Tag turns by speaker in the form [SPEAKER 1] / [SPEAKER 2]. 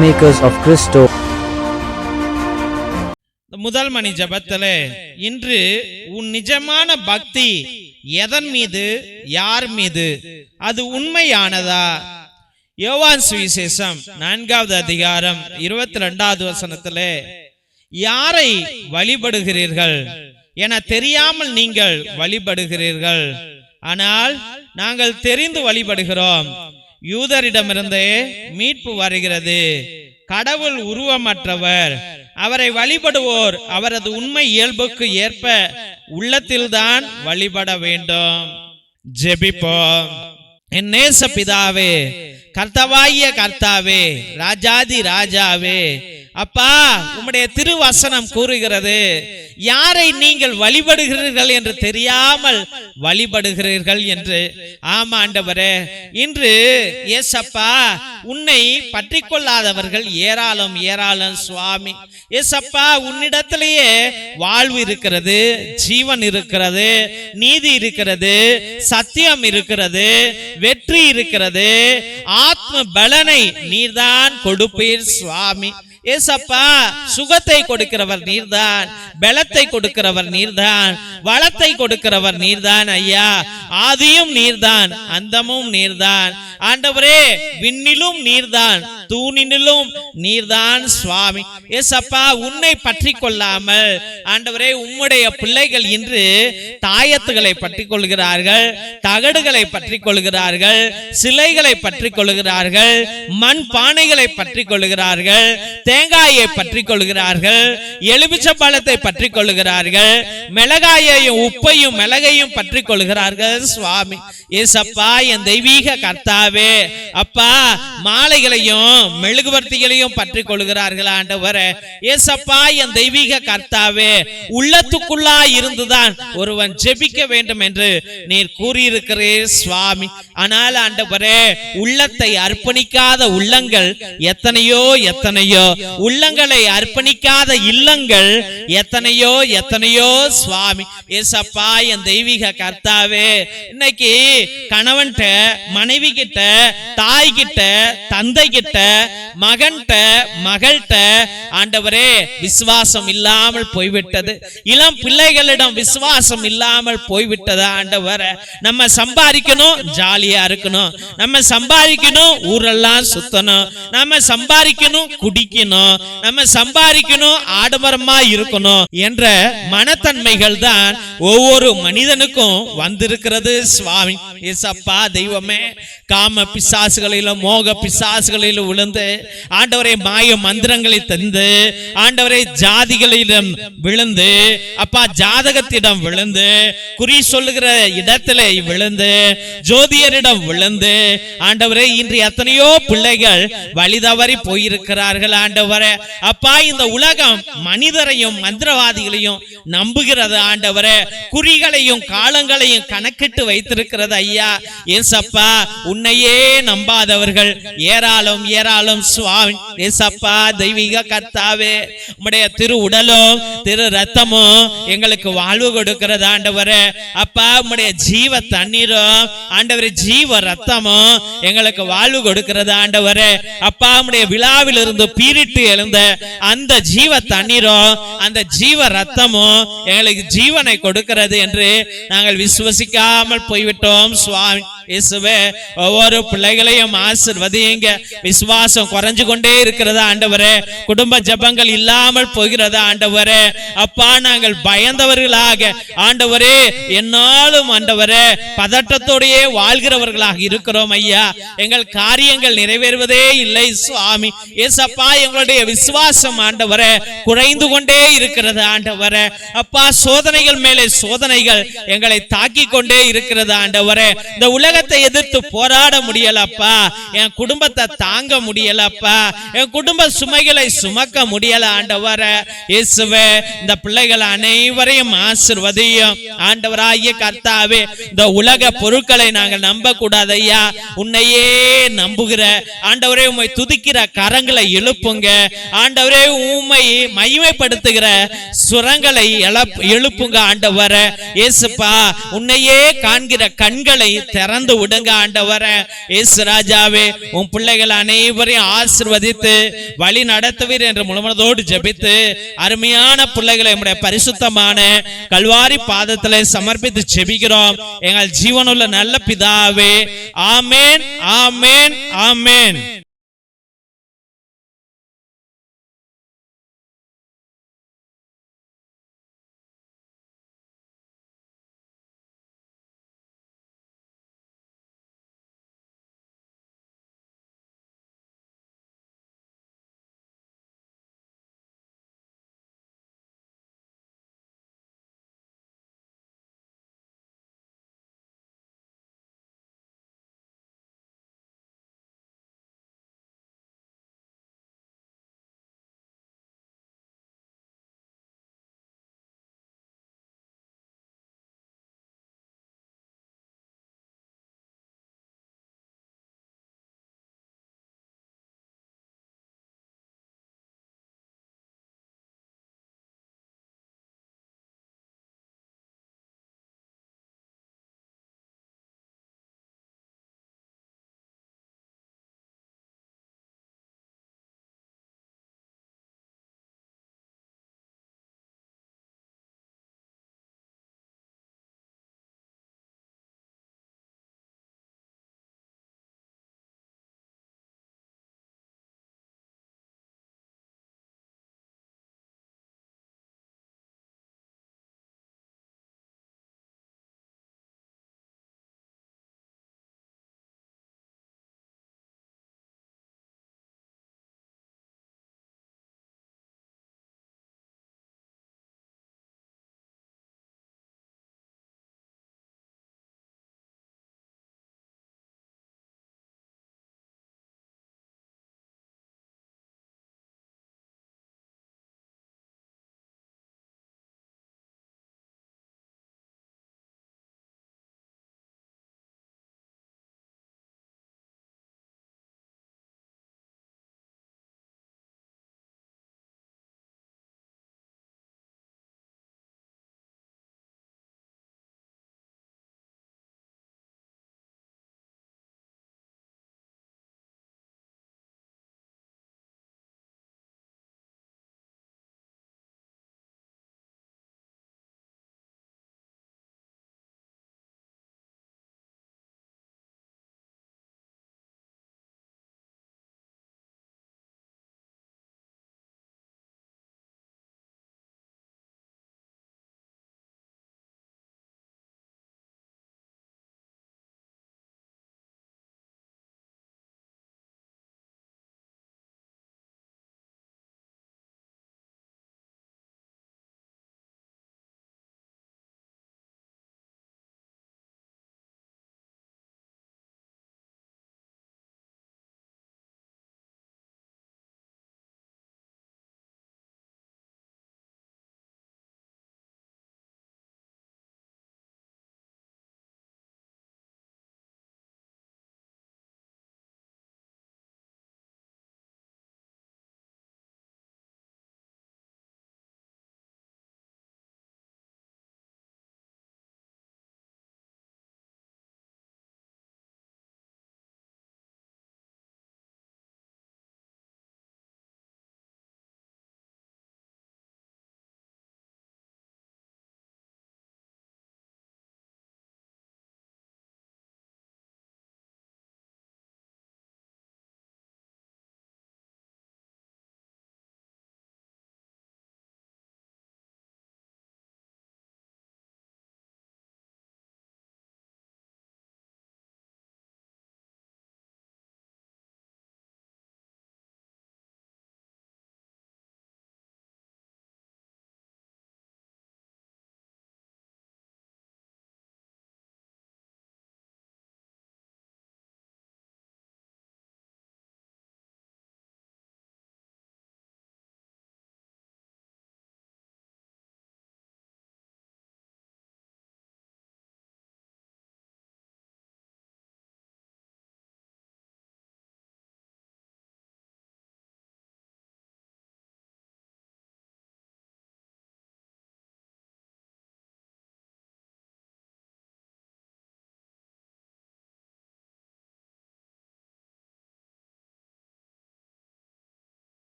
[SPEAKER 1] Peacemakers of Christo.
[SPEAKER 2] முதல் மணி ஜபத்துல இன்று உன் நிஜமான பக்தி எதன் மீது? யார் மீது? அது உண்மையானதா? யோவான் சுவிசேஷம் நான்காவது அதிகாரம் இருபத்தி ரெண்டாவது வசனத்திலே யாரை வழிபடுகிறீர்கள் என தெரியாமல் நீங்கள் வழிபடுகிறீர்கள். ஆனால் நாங்கள் தெரிந்து வழிபடுகிறோம். யூதரிடமிருந்தே மீட்பு வருகிறது. கடவுள் உருவமற்றவர். அவரை வழிபடுவோர் அவரது உண்மை இயல்புக்கு ஏற்ப உள்ளத்தில்தான் வழிபட வேண்டும். ஜெபிப்போம். என் நேச பிதாவே கர்த்தவாகிய கர்த்தாவே ராஜாதி ராஜாவே அப்பா உம்முடைய திருவசனம் கூறுகிறது யாரை நீங்கள் வழிபடுகிறீர்கள் என்று தெரியாமல் வழிபடுகிறீர்கள் என்று. ஆமா ஆண்டவரே. இன்று ஏசப்பா உன்னை பற்றி கொள்ளாதவர்கள் ஏராளம் ஏராளம் சுவாமி. ஏசப்பா உன்னிடத்திலேயே வாழ்வு இருக்கிறது ஜீவன் இருக்கிறது நீதி இருக்கிறது சத்தியம் இருக்கிறது வெற்றி இருக்கிறது ஆத்ம பலனை நீர்தான் கொடுப்பீர் சுவாமி. ஏசப்பா சுகத்தை கொடுக்கிறவர் நீர்தான் பலத்தை கொடுக்கிறவர் நீர்தான் வளத்தை கொடுக்கிறவர் நீர்தான் ஐயா. ஆதியும் நீர்தான் அந்தமும் நீர்தான். ஆண்டவரே விண்ணிலும் நீர்தான் தூணினிலும் நீர்தான் சுவாமி. ஏசப்பா உன்னை பற்றி கொள்ளாமல் ஆண்டவரே உம்முடைய பிள்ளைகள் இன்று தாயத்துகளை பற்றி கொள்கிறார்கள் தகடுகளை பற்றி கொள்கிறார்கள் சிலைகளை பற்றி கொள்கிறார்கள் மண் பானைகளை பற்றி கொள்கிறார்கள் தேங்காயை பற்றி கொள்கிறார்கள் எலுமிச்சம்பழத்தை பற்றி கொள்கிறார்கள் மிளகாயையும் உப்பையும் மிளகையும் பற்றி கொள்கிறார்கள் சுவாமி. ஏசப்பா என் தெய்வீக கர்த்தாவே அப்பா மாலைகளையும் மெழுகுவர்த்திகளையும் பற்றி கொள்கிறார்கள் ஆண்டவரே. ஏசப்பா என் தெய்வீக கர்த்தாவே உள்ளத்துக்குள்ளா இருந்துதான் ஒருவன் ஜெபிக்க வேண்டும் என்று நீர் கூறியிருக்கிறீர் சுவாமி. ஆனால் ஆண்டவரே உள்ளத்தை அர்ப்பணிக்காத உள்ளங்கள் எத்தனையோ எத்தனையோ. உள்ளங்களை அர்ப்பணிக்காத இல்லங்கள் எத்தனையோ எத்தனையோ சுவாமி. ஏசப்பா என் தெய்வீக கர்த்தாவே இன்னைக்கு கணவன்கிட்ட மனைவி கிட்ட கிட்ட தாய் கிட்ட தந்தை கிட்ட மகன்கிட்ட மகள்கிட்ட ஆண்டவரே விசுவாசம் இல்லாமல் போய்விட்டது. இளம் பிள்ளைகளிடம் விசுவாசம் இல்லாமல் போய்விட்டது ஆண்டவர? நம்ம சம்பாதிக்கணும் ஜாலியா இருக்கணும். நம்ம சம்பாதிக்கணும் ஊரெல்லாம் சுத்தணும். நம்ம சம்பாதிக்கணும் குடிக்கணும். நம்ம சம்பாதிக்கணும் ஆடம்பரமா இருக்கணும் என்ற மனத்தன்மைகள் தான் ஒவ்வொரு மனிதனுக்கும் வந்திருக்கிறது. சுவாமி ஏசப்பா தெய்வமே காம காம பிசாசுகளிலும் மோக பிசாசுகளிலும் விழுந்து ஆண்டவரை மாய மந்திரங்களை தந்து ஆண்டவரை ஜாதிகளிடம் விழுந்து அப்பா ஜாதகத்திடம் விழுந்து குறி சொல்லுகிற இடத்துல விழுந்து ஜோதியரிடம் விழுந்து ஆண்டவரே இன்று எத்தனையோ பிள்ளைகள் வழிதவறி போயிருக்கிறார்கள் ஆண்டவரே. அப்பா இந்த உலகம் மனிதரையும் மந்திரவாதிகளையும் நம்புகிறது ஆண்டவரே. குறிகளையும் காலங்களையும் கணக்கிட்டு வைத்திருக்கிறது ஐயா. ஏசப்பா உன்னை உன்னையே நம்பாதவர்கள். ஏராளம் ஏராளம் சுவாமி ஏசப்பா தெய்வீக கர்த்தாவே உம்முடைய திரு உடலும் திரு ரத்தமும் எங்களுக்கு வாழ்வு கொடுக்கிறது ஆண்டவரே. அப்பா உம்முடைய ஜீவ தண்ணீரும் ஆண்டவர் ஜீவ ரத்தமும் எங்களுக்கு வாழ்வு கொடுக்கிறது ஆண்டவரே. அப்பா உம்முடைய விழாவில் இருந்து பீரிட்டு எழுந்த அந்த ஜீவ தண்ணீரும் அந்த ஜீவ ரத்தமும் எங்களுக்கு ஜீவனை கொடுக்கிறது என்று நாங்கள் விசுவசிக்காமல் போய்விட்டோம் சுவாமி. இயேசுவே ஒவ்வொரு பிள்ளைகளையும் ஆசிர்வதியுங்க. விசுவாசம் குறைஞ்சு கொண்டே இருக்கிறதா ஆண்டவரே? குடும்ப ஜபங்கள் இல்லாமல் போகிறதா ஆண்டவரே? அப்பா நாங்கள் பயந்தவர்களாக ஆண்டவரே என்னாலும் ஆண்டவரே பதட்டத்தோடையே வாழ்கிறவர்களாக இருக்கிறோம் ஐயா. எங்கள் காரியங்கள் நிறைவேறுவதே இல்லை சுவாமி. ஏசப்பா எங்களுடைய விசுவாசம் ஆண்டவரே குறைந்து கொண்டே இருக்கிறது ஆண்டவரே. அப்பா சோதனைகள் மேலே சோதனைகள் எங்களை தாக்கி கொண்டே இருக்கிறது ஆண்டவரே. இந்த உலகத்தை எதிர்த்து போராட முடியலப்பா. என் குடும்பத்தை தாங்க முடியலப்பா. என் குடும்ப சுமைகளை சுமக்க முடியல ஆண்டவர. இயேசுவே இந்த பிள்ளைகள் அனைவரையும் ஆசிர்வதியும். ஆண்டவராகிய கர்த்தாவே இந்த உலக பொருட்களை நாங்கள் நம்ப கூடாது ஐயா உன்னையே நம்புகிற ஆண்டவரே உண்மை துதிக்கிற கரங்களை எழுப்புங்க. ஆண்டவரே உம்மை மகிமைப்படுத்துகிற சுரங்களை எழுப்புங்க ஆண்டவர. இயேசுப்பா உன்னையே காண்கிற கண்களை திறந்து விடுங்க ஆண்டவர. இயேசு ராஜாவே உன் பிள்ளைகள் அனைவரையும் ஆசிர்வதித்து வழி நடத்துவீர் என்று முழுமனதோடு ஜெபித்து அருமையான பிள்ளைகளை நம்முடைய பரிசுத்தமான கல்வாரி பாதத்தில் சமர்ப்பித்து ஜெபிக்கிறோம். எங்கள் ஜீவனுள்ள நல்ல பிதாவே ஆமேன் ஆமேன் ஆமேன்.